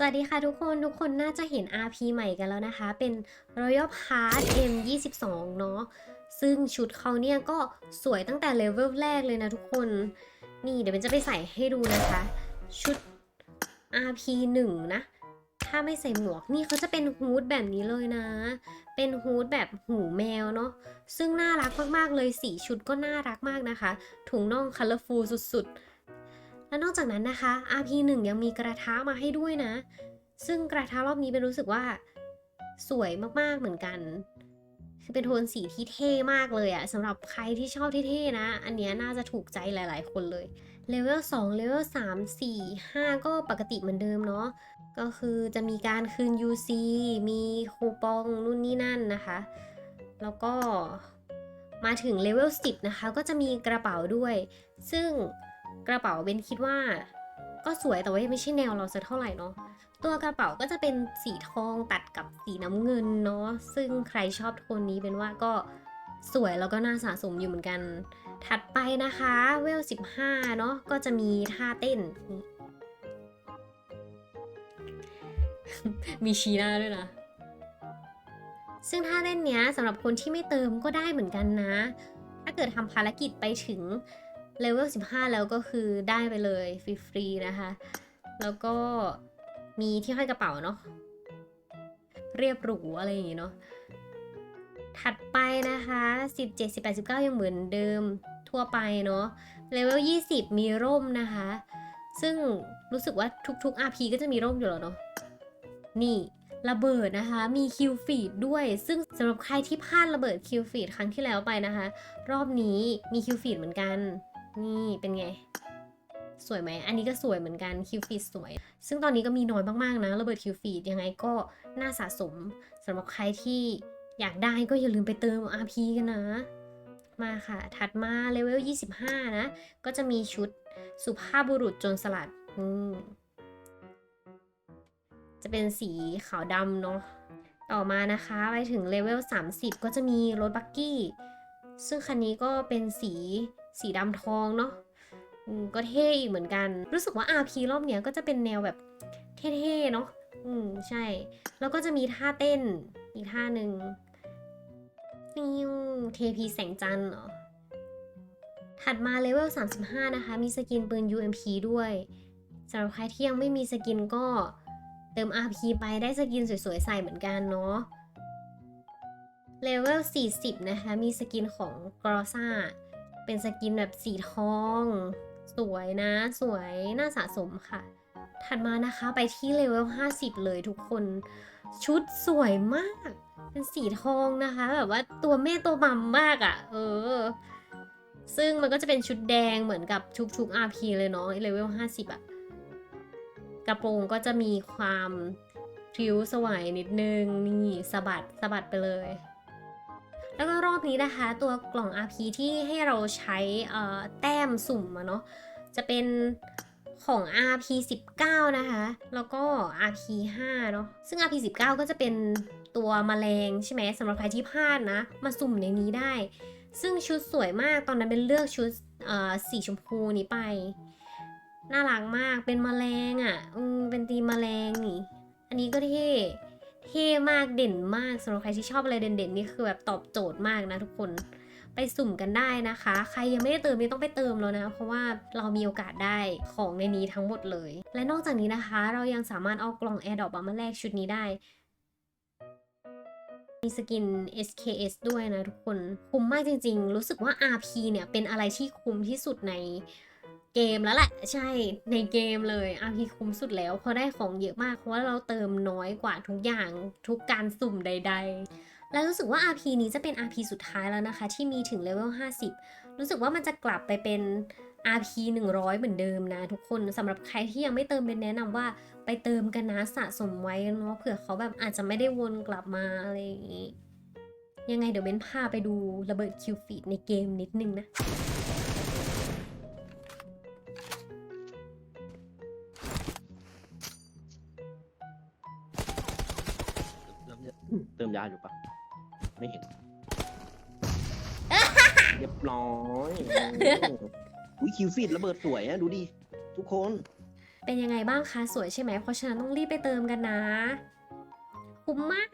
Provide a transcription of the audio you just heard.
สวัสดีค่ะทุกคนทุกคนน่าจะเห็น RP ใหม่กันแล้วนะคะ เป็น Royal Pass M22 เนาะซึ่งชุดเขาเนี่ยก็สวยตั้งแต่เลเวลแรกเลยนะทุกคน นี่เดี๋ยวเป็นจะไปใส่ให้ดูนะคะ ชุด RP 1 นะ ถ้าไม่ใส่หมวกนี่เขาจะเป็นฮูดแบบนี้เลยนะ เป็นฮูดแบบหูแมวเนาะซึ่งน่ารักมากๆเลยสีชุดก็น่ารักมากนะคะ ถุงน่องคัลเลอร์ฟูลสุดๆ และนอกจากนั้นนะคะ RP1 ยังมีกระทะมาให้ด้วยนะ ซึ่งกระทะรอบนี้เป็นรู้สึกว่าสวยมากๆเหมือนกัน คือเป็นโทนสีที่เท่มากเลยอะสำหรับใครที่ชอบเท่ๆนะ อันเนี้ยน่าจะถูกใจหลายๆคนเลยเลเวล2เลเวล3 4 5 ก็ปกติเหมือนเดิมเนาะก็คือจะมีการคืน UC มีคูปองนู่นนี่นั่นนะคะ แล้วก็มาถึงเลเวล10 นะคะ ก็จะมีกระเป๋าด้วย ซึ่ง กระเป๋าเบนคิดว่าก็สวยแต่ว่าไม่ใช่แนวเราสักเท่าไหร่เนาะตัวกระเป๋าก็จะเป็นสีทองตัดกับสีน้ำเงินเนาะซึ่งใครชอบโทนนี้เป็นว่าก็สวยแล้วก็น่าสะสมอยู่เหมือนกัน ถัดไปนะคะเวล 15 เนาะก็จะมีท่าเต้น มีชีหน้าด้วยนะ ซึ่งท่าเต้นเนี้ยสำหรับคนที่ไม่เติมก็ได้เหมือนกันนะ ถ้าเกิดทำภารกิจไปถึง เลเวล 15 แล้วก็คือได้ไปเลยฟรีๆนะคะ แล้วก็มีที่ห้อยกระเป๋าเนาะ เรียบหรูอะไรอย่างงี้เนาะ ถัดไปนะคะ 17 18 19 ยังเหมือนเดิมทั่วไปเนาะ เลเวล 20 มีร่มนะคะ ซึ่งรู้สึกว่าทุกๆ RP ก็จะมีร่มอยู่แล้วเนาะ นี่ระเบิดนะคะ มีคิวฟีดด้วย ซึ่งสำหรับใครที่พลาดระเบิดคิวฟีดครั้งที่แล้วไปนะคะ รอบนี้มีคิวฟีดเหมือนกัน นี่เป็นไง สวยไหม อันนี้ก็สวยเหมือนกันคิวฟีดสวย ซึ่งตอนนี้ก็มีน้อยมากๆนะระเบิดคิวฟีดยังไงก็น่าสะสมสำหรับใครที่อยากได้ก็อย่าลืมไปเติม RP กันนะ มาค่ะ ถัดมาเลเวล 25 นะ ก็จะมีชุดสุภาพบุรุษโจรสลัดจะเป็นสีขาวดำเนาะ ต่อมานะคะไปถึงเลเวล 30 ก็จะมีรถบักกี้ ซึ่งคันนี้ก็เป็นสี สีดำทองเนาะก็เท่อีกเหมือนกัน รู้สึกว่า RP รอบเนี้ยก็จะเป็นแนวแบบเท่ๆเนาะอืมใช่ แล้วก็จะมีท่าเต้นอีกท่าหนึ่งฟิวเทพีแสงจันทร์เหรอ ถัดมาเลเวล 35 นะคะ มีสกินปืน UMP ด้วยสำหรับใครที่ยังไม่มีสกินก็เติม RP ไปได้สกินสวยๆ ใส่เหมือนกันเนาะเลเวล 40 นะคะ มีสกินของกรอซ่า เป็นสกินแบบสีทอง สวยนะ สวยน่าสะสมค่ะ ถัดมานะคะไปที่เลเวล 50 เลยทุกคน ชุดสวยมาก เป็นสีทองนะคะ แบบว่าตัวแม่ตัวมัมมากอะ่ะ เออ ซึ่งมันก็จะเป็นชุดแดงเหมือนกับชุกๆ RP เลยเนาะเลเวล 50อะกระโปรงก็จะมีความพริ้วสวยนิดนึง นี่สะบัดสะบัดไปเลย แล้วก็รอบนี้นะคะ ตัวกล่อง RP ที่ให้เราใช้แต้มสุ่มอะเนาะจะเป็นของ RP 19 นะคะ แล้วก็ RP 5 เนาะซึ่ง RP 19 ก็จะเป็นตัวแมลงใช่ไหมสำหรับใครที่พลาดนะ มาสุ่มในนี้ได้ ซึ่งชุดสวยมากตอนนั้นเป็นเลือกชุดสีชมพูนี้ไป น่ารักมากเป็นแมลงอะ่ะเป็นตีมแมลงนี่ อันนี้ก็เท่ เท่มากเด่นมากสำหรับใครที่ชอบอะไรเด่นๆนี่คือแบบตอบโจทย์มากนะทุกคนไปสุ่มกันได้นะคะ ใครยังไม่ได้เติมนี่ต้องไปเติมแล้วนะ เพราะว่าเรามีโอกาสได้ของในนี้ทั้งหมดเลย และนอกจากนี้นะคะ เรายังสามารถเอากล่อง Air d r o p มาแลกชุดนี้ได้ มีสกิน SKS ด้วยนะทุกคน คุ้มมากจริงๆ รู้สึกว่า RP เนี่ย เป็นอะไรที่คุ้มที่สุดใน เกมแล้วแหละใช่ในเกมเลย RP คุ้มสุดแล้วเพราะได้ของเยอะมากเพราะว่าเราเติมน้อยกว่าทุกอย่างทุกการสุ่มใด ๆ แล้วรู้สึกว่า RP นี้จะเป็น RP สุดท้ายแล้วนะคะ ที่มีถึงเลเวล50 รู้สึกว่ามันจะกลับไปเป็น RP 100 เหมือนเดิมนะทุกคนสำหรับใครที่ยังไม่เติมเป็นแนะนำว่าไปเติมกันนะสะสมไว้เนาะเผื่อเขาแบบอาจจะไม่ได้วนกลับมาอะไรอย่างนี้ยังไงเดี๋ยวเบ้นพาไปดูระเบิดคิวฟีดในเกมนิดนึงนะ มยาอยู่ปะไม่เห็น เรียบร้อยอุ้ยคิวฟีดระเบิดสวยอะดูดิทุกคน เป็นยังไงบ้างคะ สวยใช่ไหมเพราะฉะนั้นต้องรีบไปเติมกันนะ คุ้มมาก